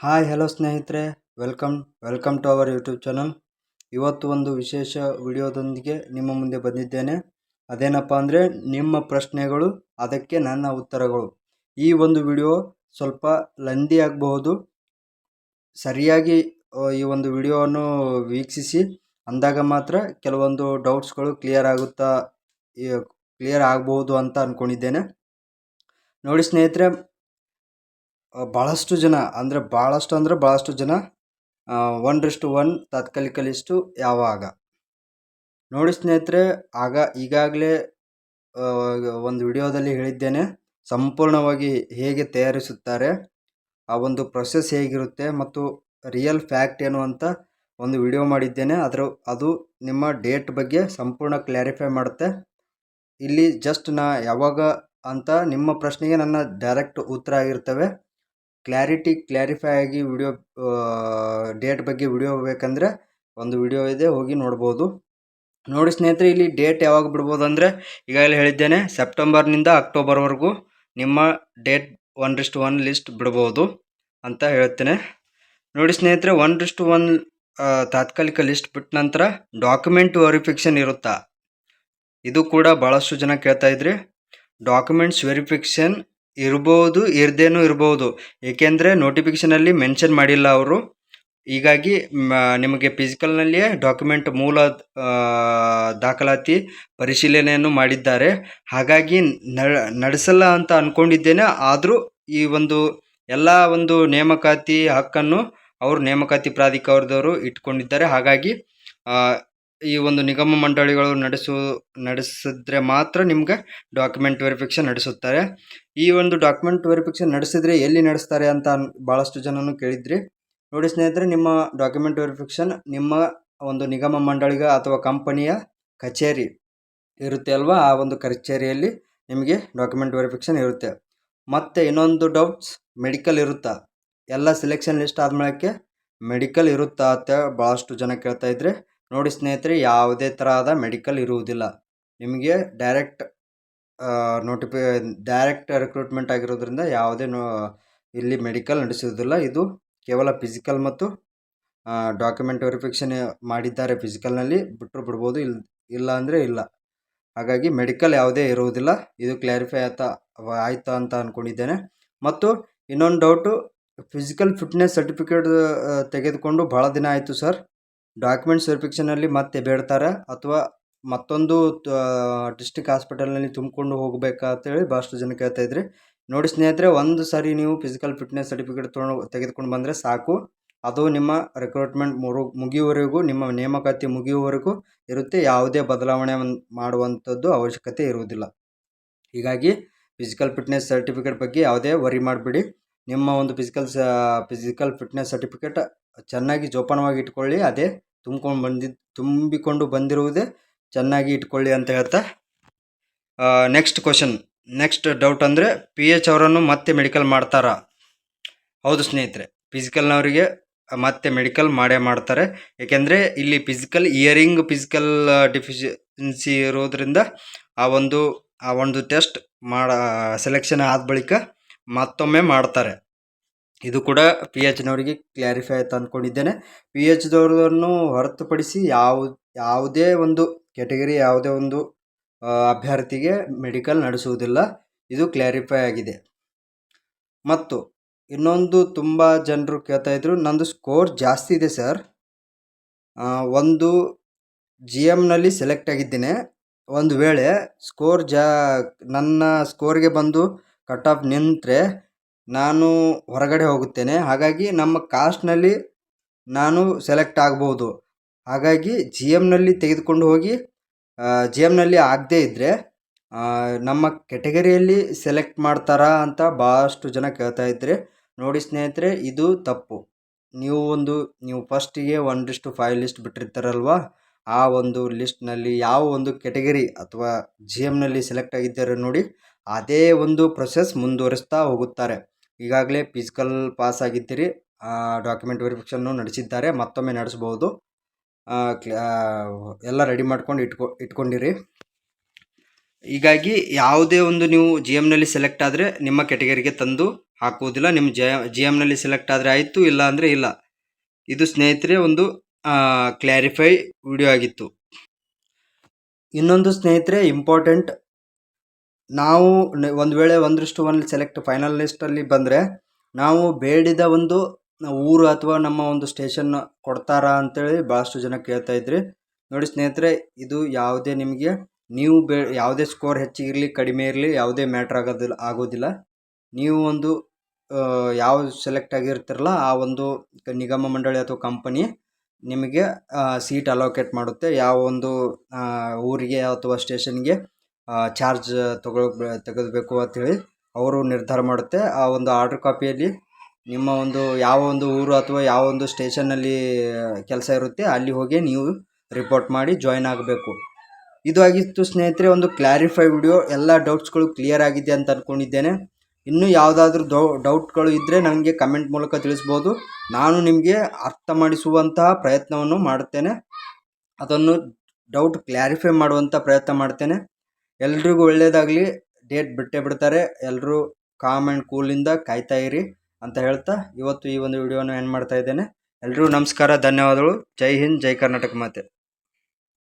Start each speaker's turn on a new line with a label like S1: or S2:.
S1: Hi, hello ಸ್ನೇಹಿತರೆ. Welcome welcome to our YouTube channel. ಇವತ್ತು ಒಂದು ವಿಶೇಷ ವಿಡಿಯೋದೊಂದಿಗೆ ನಿಮ್ಮ ಮುಂದೆ ಬಂದಿದ್ದೇನೆ. ಅದೇನಪ್ಪ ಅಂದರೆ ನಿಮ್ಮ ಪ್ರಶ್ನೆಗಳು, ಅದಕ್ಕೆ ನನ್ನ ಉತ್ತರಗಳು. ಈ ಒಂದು ವಿಡಿಯೋ ಸ್ವಲ್ಪ ಲಂದಿ ಆಗಬಹುದು. ಸರಿಯಾಗಿ ಈ ಒಂದು ವಿಡಿಯೋವನ್ನು ವೀಕ್ಷಿಸಿ. ಅಂದಾಗ ಮಾತ್ರ ಕೆಲವೊಂದು ಡೌಟ್ಸ್ಗಳು ಕ್ಲಿಯರ್ ಆಗುತ್ತಾ ಕ್ಲಿಯರ್ ಆಗಬಹುದು ಅಂತ ಅಂದ್ಕೊಂಡಿದ್ದೇನೆ ನೋಡಿ ಸ್ನೇಹಿತರೆ ಭಾಳಷ್ಟು ಜನ, ಅಂದರೆ ಭಾಳಷ್ಟು ಅಂದರೆ ಭಾಳಷ್ಟು ಜನ ಒನ್ ತಾತ್ಕಾಲಿಕ ಲಿಸ್ಟು ಯಾವಾಗ ನೋಡಿ ಸ್ನೇಹಿತರೆ, ಆಗ ಈಗಾಗಲೇ ಒಂದು ವಿಡಿಯೋದಲ್ಲಿ ಹೇಳಿದ್ದೇನೆ, ಸಂಪೂರ್ಣವಾಗಿ ಹೇಗೆ ತಯಾರಿಸುತ್ತಾರೆ, ಆ ಒಂದು ಪ್ರೊಸೆಸ್ ಹೇಗಿರುತ್ತೆ ಮತ್ತು ರಿಯಲ್ ಫ್ಯಾಕ್ಟ್ ಏನು ಅಂತ ಒಂದು ವಿಡಿಯೋ ಮಾಡಿದ್ದೇನೆ. ಅದರ, ಅದು ನಿಮ್ಮ ಡೇಟ್ ಬಗ್ಗೆ ಸಂಪೂರ್ಣ ಕ್ಲಾರಿಫೈ ಮಾಡುತ್ತೆ. ಇಲ್ಲಿ ಜಸ್ಟ್ ನಾ ಯಾವಾಗ ಅಂತ ನಿಮ್ಮ ಪ್ರಶ್ನೆಗೆ ನನ್ನ ಡೈರೆಕ್ಟ್ ಉತ್ತರ ಆಗಿರ್ತವೆ. ಕ್ಲಾರಿಟಿ ಕ್ಲಾರಿಫೈ ಆಗಿ ವಿಡಿಯೋ ಡೇಟ್ ಬಗ್ಗೆ ವಿಡಿಯೋ ಬೇಕಂದರೆ ಒಂದು ವಿಡಿಯೋ ಇದೆ, ಹೋಗಿ ನೋಡ್ಬೋದು. ನೋಡಿ ಸ್ನೇಹಿತರೆ, ಇಲ್ಲಿ ಡೇಟ್ ಯಾವಾಗ ಬಿಡ್ಬೋದು ಅಂದರೆ ಈಗಾಗಲೇ ಹೇಳಿದ್ದೇನೆ ಸೆಪ್ಟೆಂಬರ್ನಿಂದ ಅಕ್ಟೋಬರ್ವರೆಗೂ ನಿಮ್ಮ date one list one list ಬಿಡ್ಬೋದು ಅಂತ ಹೇಳ್ತೇನೆ. ನೋಡಿ ಸ್ನೇಹಿತರೆ ಒನ್ ರಿಸ್ಟ್ ಒನ್ ತಾತ್ಕಾಲಿಕ ಲಿಸ್ಟ್ ಬಿಟ್ಟ ನಂತರ ಡಾಕ್ಯುಮೆಂಟ್ ವೆರಿಫಿಕೇಷನ್ ಇರುತ್ತಾ? ಇದು ಕೂಡ ಭಾಳಷ್ಟು ಜನ ಕೇಳ್ತಾ ಇದ್ರಿ. ಡಾಕ್ಯುಮೆಂಟ್ಸ್ ವೆರಿಫಿಕೇಷನ್ ಇರ್ಬೋದು, ಇರದೇನೂ ಇರ್ಬೋದು. ಏಕೆಂದರೆ ನೋಟಿಫಿಕೇಷನಲ್ಲಿ ಮೆನ್ಷನ್ ಮಾಡಿಲ್ಲ ಅವರು. ಹೀಗಾಗಿ ನಿಮಗೆ ಫಿಸಿಕಲ್ನಲ್ಲಿಯೇ ಡಾಕ್ಯುಮೆಂಟ್ ಮೂಲ ದಾಖಲಾತಿ ಪರಿಶೀಲನೆಯನ್ನು ಮಾಡಿದ್ದಾರೆ. ಹಾಗಾಗಿ ನಡೆಸಲ್ಲ ಅಂತ ಅಂದ್ಕೊಂಡಿದ್ದೇನೆ ಆದರೂ ಈ ಒಂದು, ಎಲ್ಲ ಒಂದು ನೇಮಕಾತಿ ಹಕ್ಕನ್ನು ಅವರು ನೇಮಕಾತಿ ಪ್ರಾಧಿಕಾರದವರು ಇಟ್ಕೊಂಡಿದ್ದಾರೆ. ಹಾಗಾಗಿ ಈ ಒಂದು ನಿಗಮ ಮಂಡಳಿಗಳು ನಡೆಸು, ನಡೆಸಿದ್ರೆ ಮಾತ್ರ ನಿಮಗೆ ಡಾಕ್ಯುಮೆಂಟ್ ವೆರಿಫಿಕೇಷನ್ ನಡೆಸುತ್ತಾರೆ. ಈ ಒಂದು ಡಾಕ್ಯುಮೆಂಟ್ ವೆರಿಫಿಕೇಷನ್ ನಡೆಸಿದ್ರೆ ಎಲ್ಲಿ ನಡೆಸ್ತಾರೆ ಅಂತ ಭಾಳಷ್ಟು ಜನನು ಕೇಳಿದ್ರಿ. ನೋಡಿ ಸ್ನೇಹಿತರೆ, ನಿಮ್ಮ ಡಾಕ್ಯುಮೆಂಟ್ ವೆರಿಫಿಕೇಷನ್ ನಿಮ್ಮ ಒಂದು ನಿಗಮ ಮಂಡಳಿಗ ಅಥವಾ ಕಂಪನಿಯ ಕಚೇರಿ ಇರುತ್ತೆ ಅಲ್ವಾ? ಆ ಒಂದು ಕಚೇರಿಯಲ್ಲಿ ನಿಮಗೆ ಡಾಕ್ಯುಮೆಂಟ್ ವೆರಿಫಿಕೇಷನ್ ಇರುತ್ತೆ. ಮತ್ತು ಇನ್ನೊಂದು ಡೌಟ್ಸ್ ಮೆಡಿಕಲ್ ಇರುತ್ತಾ? ಎಲ್ಲ ಸೆಲೆಕ್ಷನ್ ಲಿಸ್ಟ್ ಆದ್ಮೇಲೆ ಮೆಡಿಕಲ್ ಇರುತ್ತಾ ಅಂತ ಭಾಳಷ್ಟು ಜನ ಕೇಳ್ತಾ ಇದ್ರೆ ನೋಡಿ ಸ್ನೇಹಿತರೆ, ಯಾವುದೇ ಥರದ ಮೆಡಿಕಲ್ ಇರುವುದಿಲ್ಲ. ನಿಮಗೆ ಡೈರೆಕ್ಟ್ ನೋಟಿಫಿ, ಡೈರೆಕ್ಟ್ ರಿಕ್ರೂಟ್ಮೆಂಟ್ ಆಗಿರೋದ್ರಿಂದ ಯಾವುದೇ ನೋ, ಇಲ್ಲಿ ಮೆಡಿಕಲ್ ನಡೆಸುವುದಿಲ್ಲ ಇದು ಕೇವಲ ಫಿಸಿಕಲ್ ಮತ್ತು ಡಾಕ್ಯುಮೆಂಟ್ ವೆರಿಫಿಕೇಷನ್ ಮಾಡಿದ್ದಾರೆ ಫಿಸಿಕಲ್ನಲ್ಲಿ. ಬಿಟ್ಟರು ಬಿಡ್ಬೋದು ಇಲ್ಲ ಇಲ್ಲ ಅಂದರೆ ಇಲ್ಲ. ಹಾಗಾಗಿ ಮೆಡಿಕಲ್ ಯಾವುದೇ ಇರುವುದಿಲ್ಲ. ಇದು ಕ್ಲಾರಿಫೈ ಆಯ್ತಾ ಆಯ್ತಾ ಅಂತ ಅಂದ್ಕೊಂಡಿದ್ದೇನೆ ಮತ್ತು ಇನ್ನೊಂದು ಡೌಟು, ಫಿಸಿಕಲ್ ಫಿಟ್ನೆಸ್ ಸರ್ಟಿಫಿಕೇಟ್ ತೆಗೆದುಕೊಂಡು ಭಾಳ ದಿನ ಆಯಿತು ಸರ್. ಡಾಕ್ಯುಮೆಂಟ್ಸ್ ವೆರಿಫಿಕೇಷನಲ್ಲಿ ಮತ್ತೆ ಬೇಡ್ತಾರೆ ಅಥವಾ ಮತ್ತೊಂದು ಡಿಸ್ಟಿಕ್ ಹಾಸ್ಪಿಟಲ್ನಲ್ಲಿ ತುಂಬಿಕೊಂಡು ಹೋಗಬೇಕಾ ಅಂತೇಳಿ ಭಾಳಷ್ಟು ಜನ ಕೇಳ್ತಾ ಇದ್ರಿ. ನೋಡಿ ಸ್ನೇಹಿತರೆ, ಒಂದು ಸಾರಿ ನೀವು ಫಿಸಿಕಲ್ ಫಿಟ್ನೆಸ್ ಸರ್ಟಿಫಿಕೇಟ್ ತೊಗೊಂಡು ತೆಗೆದುಕೊಂಡು ಬಂದರೆ ಸಾಕು. ಅದು ನಿಮ್ಮ ರಿಕ್ರೂಟ್ಮೆಂಟ್ ಮುರು, ಮುಗಿಯುವವರೆಗೂ, ನಿಮ್ಮ ನೇಮಕಾತಿ ಮುಗಿಯುವವರೆಗೂ ಇರುತ್ತೆ. ಯಾವುದೇ ಬದಲಾವಣೆ ಮಾಡುವಂಥದ್ದು ಅವಶ್ಯಕತೆ ಇರುವುದಿಲ್ಲ. ಹೀಗಾಗಿ ಫಿಸಿಕಲ್ ಫಿಟ್ನೆಸ್ ಸರ್ಟಿಫಿಕೇಟ್ ಬಗ್ಗೆ ಯಾವುದೇ ವರಿ ಮಾಡಬೇಡಿ. ನಿಮ್ಮ ಒಂದು ಫಿಸಿಕಲ್ ಫಿಸಿಕಲ್ ಫಿಟ್ನೆಸ್ ಸರ್ಟಿಫಿಕೇಟ್ ಚೆನ್ನಾಗಿ ಜೋಪಾನವಾಗಿ ಇಟ್ಕೊಳ್ಳಿ. ಅದೇ ತುಂಬ್ಕೊಂಡು ಬಂದಿದ್ದು ತುಂಬಿಕೊಂಡು ಬಂದಿರುವುದೇ ಚೆನ್ನಾಗಿ ಇಟ್ಕೊಳ್ಳಿ ಅಂತ ಹೇಳ್ತಾ. ನೆಕ್ಸ್ಟ್ ಕ್ವಶನ್ ನೆಕ್ಸ್ಟ್ ಡೌಟ್ ಅಂದರೆ ಪಿ ಎಚ್ ಅವರನ್ನು ಮತ್ತೆ ಮೆಡಿಕಲ್ ಮಾಡ್ತಾರಾ? ಹೌದು ಸ್ನೇಹಿತರೆ ಫಿಸಿಕಲ್ನವರಿಗೆ ಮತ್ತೆ ಮೆಡಿಕಲ್ ಮಾಡೇ ಮಾಡ್ತಾರೆ. ಏಕೆಂದರೆ ಇಲ್ಲಿ ಫಿಸಿಕಲ್ ಇಯರಿಂಗ್ ಫಿಸಿಕಲ್ ಡಿಫಿಷಿಯನ್ಸಿ ಇರೋದ್ರಿಂದ ಆ ಒಂದು ಆ ಒಂದು ಟೆಸ್ಟ್ ಮಾಡ ಸೆಲೆಕ್ಷನ್ ಆದ ಬಳಿಕ ಮತ್ತೊಮ್ಮೆ ಮಾಡ್ತಾರೆ. ಇದು ಕೂಡ ಪಿ ಎಚ್ನವರಿಗೆ ಕ್ಲಾರಿಫೈ ಆಯ್ತು ಅಂದ್ಕೊಂಡಿದ್ದೇನೆ ಪಿ ಎಚ್ದವ್ರನ್ನು ಹೊರತುಪಡಿಸಿ ಯಾವ, ಯಾವುದೇ ಒಂದು ಕ್ಯಾಟಗರಿ ಯಾವುದೇ ಒಂದು ಅಭ್ಯರ್ಥಿಗೆ ಮೆಡಿಕಲ್ ನಡೆಸುವುದಿಲ್ಲ. ಇದು ಕ್ಲಾರಿಫೈ ಆಗಿದೆ. ಮತ್ತು ಇನ್ನೊಂದು ತುಂಬ ಜನರು ಕೇಳ್ತಾ ಇದ್ರು, ನಂದು ಸ್ಕೋರ್ ಜಾಸ್ತಿ ಇದೆ ಸರ್ ಒಂದು ಜಿ ಎಮ್ನಲ್ಲಿ ಸೆಲೆಕ್ಟ್ ಆಗಿದ್ದೇನೆ. ಒಂದು ವೇಳೆ ಸ್ಕೋರ್ ಜಾ, ನನ್ನ ಸ್ಕೋರ್ಗೆ ಬಂದು ಕಟ್ ಆಫ್ ನಿಂತರೆ ನಾನು ಹೊರಗಡೆ ಹೋಗುತ್ತೇನೆ. ಹಾಗಾಗಿ ನಮ್ಮ ಕಾಸ್ಟ್ನಲ್ಲಿ ನಾನು ಸೆಲೆಕ್ಟ್ ಆಗ್ಬೋದು. ಹಾಗಾಗಿ ಜಿ ಎಮ್ನಲ್ಲಿ ತೆಗೆದುಕೊಂಡು ಹೋಗಿ ಜಿ ಎಮ್ನಲ್ಲಿ ಆಗದೇ ಇದ್ದರೆ ನಮ್ಮ ಕೆಟಗರಿಯಲ್ಲಿ ಸೆಲೆಕ್ಟ್ ಮಾಡ್ತಾರಾ ಅಂತ ಭಾಳಷ್ಟು ಜನ ಕೇಳ್ತಾ ಇದ್ದರೆ ನೋಡಿ ಸ್ನೇಹಿತರೆ, ಇದು ತಪ್ಪು. ನೀವು ಒಂದು, ನೀವು ಫಸ್ಟಿಗೆ ಒಂದಿಷ್ಟು ಫೈವ್ ಲಿಸ್ಟ್ ಬಿಟ್ಟಿರ್ತಾರಲ್ವಾ, ಆ ಒಂದು ಲಿಸ್ಟ್ನಲ್ಲಿ ಯಾವ ಒಂದು ಕೆಟಗರಿ ಅಥವಾ ಜಿ ಎಮ್ನಲ್ಲಿ ಸೆಲೆಕ್ಟ್ ಆಗಿದ್ದಾರೆ ನೋಡಿ, ಅದೇ ಒಂದು ಪ್ರೊಸೆಸ್ ಮುಂದುವರಿಸ್ತಾ ಹೋಗುತ್ತಾರೆ. ಈಗಾಗಲೇ ಫಿಸಿಕಲ್ ಪಾಸ್ ಆಗಿದ್ದೀರಿ. ಡಾಕ್ಯುಮೆಂಟ್ ವೆರಿಫಿಕೇಷನ್ನು ನಡೆಸಿದ್ದಾರೆ. ಮತ್ತೊಮ್ಮೆ ನಡೆಸ್ಬೋದು ಎಲ್ಲ ರೆಡಿ ಮಾಡ್ಕೊಂಡು ಇಟ್ಕೊ, ಇಟ್ಕೊಂಡಿರಿ. ಹೀಗಾಗಿ ಯಾವುದೇ ಒಂದು ನೀವು ಜಿ ಎಮ್ನಲ್ಲಿ ಸೆಲೆಕ್ಟ್ ಆದರೆ ನಿಮ್ಮ ಕೆಟಗರಿಗೆ ತಂದು ಹಾಕುವುದಿಲ್ಲ. ನಿಮ್ಮ ಜಿ ಎಮ್ನಲ್ಲಿ ಸೆಲೆಕ್ಟ್ ಆದರೆ ಆಯಿತು, ಇಲ್ಲ ಅಂದರೆ ಇಲ್ಲ. ಇದು ಸ್ನೇಹಿತರೆ ಒಂದು ಕ್ಲಾರಿಫೈ ವಿಡಿಯೋ ಆಗಿತ್ತು. ಇನ್ನೊಂದು ಸ್ನೇಹಿತರೆ ಇಂಪಾರ್ಟೆಂಟ್ ನಾವು ಒಂದು ವೇಳೆ ಒಂದರಷ್ಟು ಒನ್ ಸೆಲೆಕ್ಟ್ ಫೈನಲ್ ಲಿಸ್ಟಲ್ಲಿ ಬಂದರೆ, ನಾವು ಬೇಡಿದ ಒಂದು ಊರು ಅಥವಾ ನಮ್ಮ ಒಂದು ಸ್ಟೇಷನ್ ಕೊಡ್ತಾರಾ ಅಂತೇಳಿ ಭಾಳಷ್ಟು ಜನ ಕೇಳ್ತಾ ಇದ್ರಿ. ನೋಡಿ ಸ್ನೇಹಿತರೆ, ಇದು ಯಾವುದೇ ನಿಮಗೆ, ನೀವು ಬೇ ಯಾವುದೇ ಸ್ಕೋರ್ ಹೆಚ್ಚಿಗಿರಲಿ ಕಡಿಮೆ ಇರಲಿ, ಯಾವುದೇ ಮ್ಯಾಟ್ರ್ ಆಗೋದಿಲ್ಲ ಆಗೋದಿಲ್ಲ. ನೀವು ಒಂದು ಯಾವ ಸೆಲೆಕ್ಟ್ ಆಗಿರ್ತಿರಲ್ಲ, ಆ ಒಂದು ನಿಗಮ ಮಂಡಳಿ ಅಥವಾ ಕಂಪನಿ ನಿಮಗೆ ಸೀಟ್ ಅಲೋಕೇಟ್ ಮಾಡುತ್ತೆ. ಯಾವ ಒಂದು ಊರಿಗೆ ಅಥವಾ ಸ್ಟೇಷನ್ಗೆ ಚಾರ್ಜ್ ತಗೊಳ್ ಅಂತ ಹೇಳಿ ಅವರು ನಿರ್ಧಾರ ಮಾಡುತ್ತೆ. ಆ ಒಂದು ಆರ್ಡ್ರ್ ಕಾಪಿಯಲ್ಲಿ ನಿಮ್ಮ ಒಂದು ಯಾವ ಒಂದು ಊರು ಅಥವಾ ಯಾವ ಒಂದು ಸ್ಟೇಷನ್ನಲ್ಲಿ ಕೆಲಸ ಇರುತ್ತೆ, ಅಲ್ಲಿ ಹೋಗಿ ನೀವು ರಿಪೋರ್ಟ್ ಮಾಡಿ ಜಾಯ್ನ್ ಆಗಬೇಕು. ಇದು ಆಗಿತ್ತು ಸ್ನೇಹಿತರೆ, ಒಂದು ಕ್ಲಾರಿಫೈ ವಿಡಿಯೋ ಎಲ್ಲ ಡೌಟ್ಸ್ಗಳು ಕ್ಲಿಯರ್ ಆಗಿದೆ ಅಂತ ಅಂದ್ಕೊಂಡಿದ್ದೇನೆ ಇನ್ನೂ ಯಾವುದಾದ್ರೂ ಡೌ ಡೌಟ್ಗಳು ಇದ್ದರೆ ನನಗೆ ಕಮೆಂಟ್ ಮೂಲಕ ತಿಳಿಸ್ಬೋದು. ನಾನು ನಿಮಗೆ ಅರ್ಥ ಮಾಡಿಸುವಂತಹ ಪ್ರಯತ್ನವನ್ನು ಮಾಡುತ್ತೇನೆ ಅದನ್ನು ಡೌಟ್ ಕ್ಲಾರಿಫೈ ಮಾಡುವಂಥ ಪ್ರಯತ್ನ ಮಾಡ್ತೇನೆ. ಎಲ್ರಿಗೂ ಒಳ್ಳೆಯದಾಗಲಿ ಡೇಟ್ ಬಿಟ್ಟೇ ಬಿಡ್ತಾರೆ. ಎಲ್ಲರೂ ಕಾಮ್ ಆ್ಯಂಡ್ ಕೂಲಿಂದ ಕಾಯ್ತಾ ಇರಿ ಅಂತ ಹೇಳ್ತಾ ಇವತ್ತು ಈ ಒಂದು ವಿಡಿಯೋನ ಏನು ಮಾಡ್ತಾ ಇದ್ದೇನೆ. ಎಲ್ಲರೂ ನಮಸ್ಕಾರ, ಧನ್ಯವಾದಗಳು. ಜೈ ಹಿಂದ್, ಜೈ ಕರ್ನಾಟಕ ಮಾತೆ.